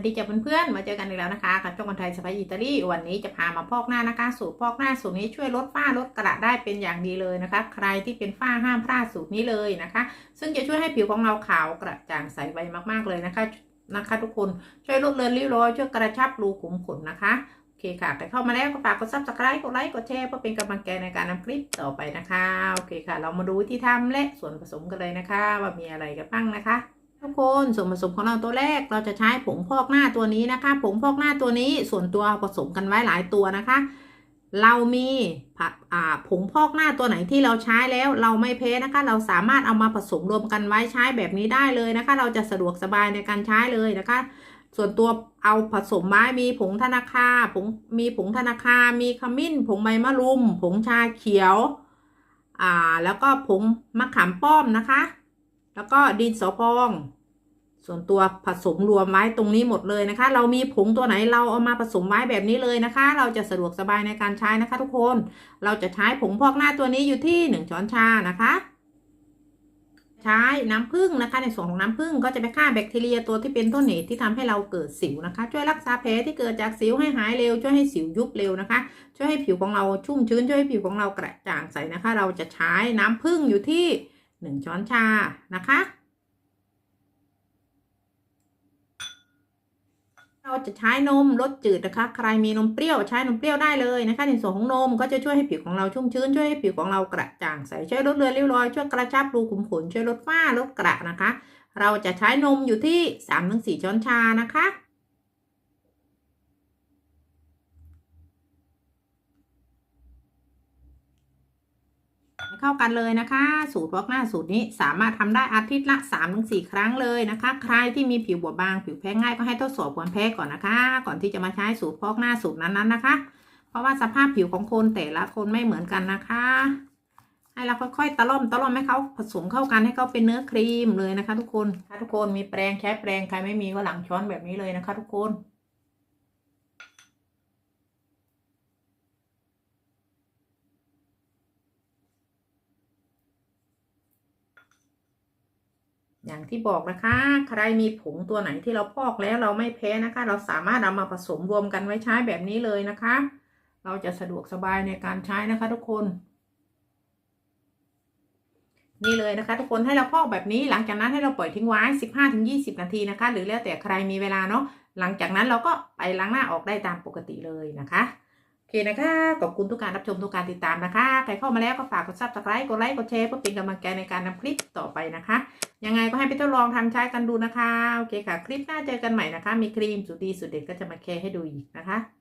วัสดีจ้ะเพื่อนๆ มาเจอกันอีกแล้วนะคะกับช่องคนไทยสไปอิตาลีวันนี้จะพามาพอกหน้านะคะ สูตรพอกหน้าสูตรนี้ช่วยลดฝ้าลดกระได้เป็นอย่างดีเลยนะคะ ใครที่เป็นฝ้าห้ามพลาดสูตรนี้เลยนะคะ ซึ่งจะช่วยให้ผิวของเราขาวกระจ่างใสไวมากๆเลยนะคะนะคะ ทุกคนช่วยลดเลือนริ้วรอยช่วยกระชับรูขุมขนนะคะโอเคค่ะใครเข้ามาแล้วก็ฝากกดซับสไครต์กดไลค์กดแชร์เพื่อเป็นกำลังใจในการนำคลิปต่อไปนะคะโอเคค่ะ เรามาดูวิธีทำและส่วนผสมกันเลยนะคะ ว่ามีอะไรกันบ้างนะคะ ทุกคนส่วนผสมของเราตัวแรกเราจะใช้ผงพอกหน้าตัวนี้นะคะ ผงพอกหน้าตัวนี้ส่วนตัวผสมกันไว้หลายตัวนะคะ เรามีผงพอกหน้าตัวไหนที่เราใช้แล้วเราไม่เพ้นะคะ เราสามารถเอามาผสมรวมกันไว้ใช้แบบนี้ได้เลยนะคะ เราจะสะดวกสบายในการใช้เลยนะคะ ส่วนตัวเอาผสมไม้มีผงธนาคาผงมีผงธนาคา มีขมิ้น ผงใบมะรุม ผงชาเขียว อ่าแล้วก็ผงมะขามป้อมนะคะ แล้วก็ดินสอพอง ส่วนตัวผสมรวมไว้ตรงนี้หมดเลยนะคะ เรามีผงตัวไหนเราเอามาผสมไว้แบบนี้เลยนะคะ เราจะสะดวกสบายในการใช้นะคะ ทุกคน เราจะใช้ผงพอกหน้าตัวนี้อยู่ที่หนึ่งช้อนชานะคะใช้น้ำผึ้งนะคะ ในส่วนของน้ำผึ้งก็จะไปฆ่าแบคทีเรียตัวที่เป็นต้นเหตุที่ทำให้เราเกิดสิวนะคะ ช่วยรักษาแผลที่เกิดจากสิวให้หายเร็ว ช่วยให้สิวยุบเร็วนะคะ ช่วยให้ผิวของเราชุ่มชื้น ช่วยให้ผิวของเรากระจ่างใสนะคะ เราจะใช้น้ำผึ้งอยู่ที่ หนึ่งช้อนชานะคะ เราจะใช้นมรสจืดนะคะ ใครมีนมเปรี้ยวใช้นมเปรี้ยวได้เลยนะคะในส่วนของนมก็จะช่วยให้ผิวของเราชุ่มชื้นช่วยให้ผิวของเรากระจ่างใสช่วยลดเลือนริ้วรอยช่วยกระชับรูขุมขนช่วยลดฝ้าลดกระนะคะ เราจะใช้นมอยู่ที่3-4ช้อนชานะคะ เข้ากันเลยนะคะ สูตรพอกหน้าสูตรนี้สามารถทำได้อาทิตย์ละ3-4 ครั้งเลยนะคะ ใครที่มีผิวบอบบางผิวแพ้ง่ายก็ให้ทดสอบความแพ้ก่อนนะคะ ก่อนที่จะมาใช้สูตรพอกหน้าสูตรนั้นๆนะคะ เพราะว่าสภาพผิวของคนแต่ละคนไม่เหมือนกันนะคะ ให้เราค่อยๆตะล่อมตะล่อมให้เขาผสมเข้ากันให้เขาเป็นเนื้อครีมเลยนะคะ ทุกคนถ้าทุกคนมีแปรงใช้แปรงใครไม่มีก็หลังช้อนแบบนี้เลยนะคะ ทุกคน อย่างที่บอกนะคะ ใครมีผงตัวไหนที่เราพอกแล้วเราไม่แพ้นะคะ เราสามารถเอามาผสมรวมกันไว้ใช้แบบนี้เลยนะคะ เราจะสะดวกสบายในการใช้นะคะทุกคน นี่เลยนะคะ ทุกคนให้เราพอกแบบนี้หลังจากนั้นให้เราปล่อยทิ้งไว้ 15-20 นาทีนะคะ หรือแล้วแต่ใครมีเวลาเนาะหลังจากนั้นเราก็ไปล้างหน้าออกได้ตามปกติเลยนะคะ โอเคนะคะ ขอบคุณทุกการรับชมทุกการติดตามนะคะ ใครเข้ามาแล้วก็ฝากกดซับสไครต์กดไลค์ กดแชร์เพื่อเป็นกำลังใจในการนำคลิปต่อไปนะคะ ยังไงก็ให้ไปทดลองทำใช้กันดูนะคะ โอเคค่ะ คลิปหน้าเจอกันใหม่นะคะ มีครีมสุดดีสุดเด็ดก็จะมาแชร์ให้ดูอีกนะคะ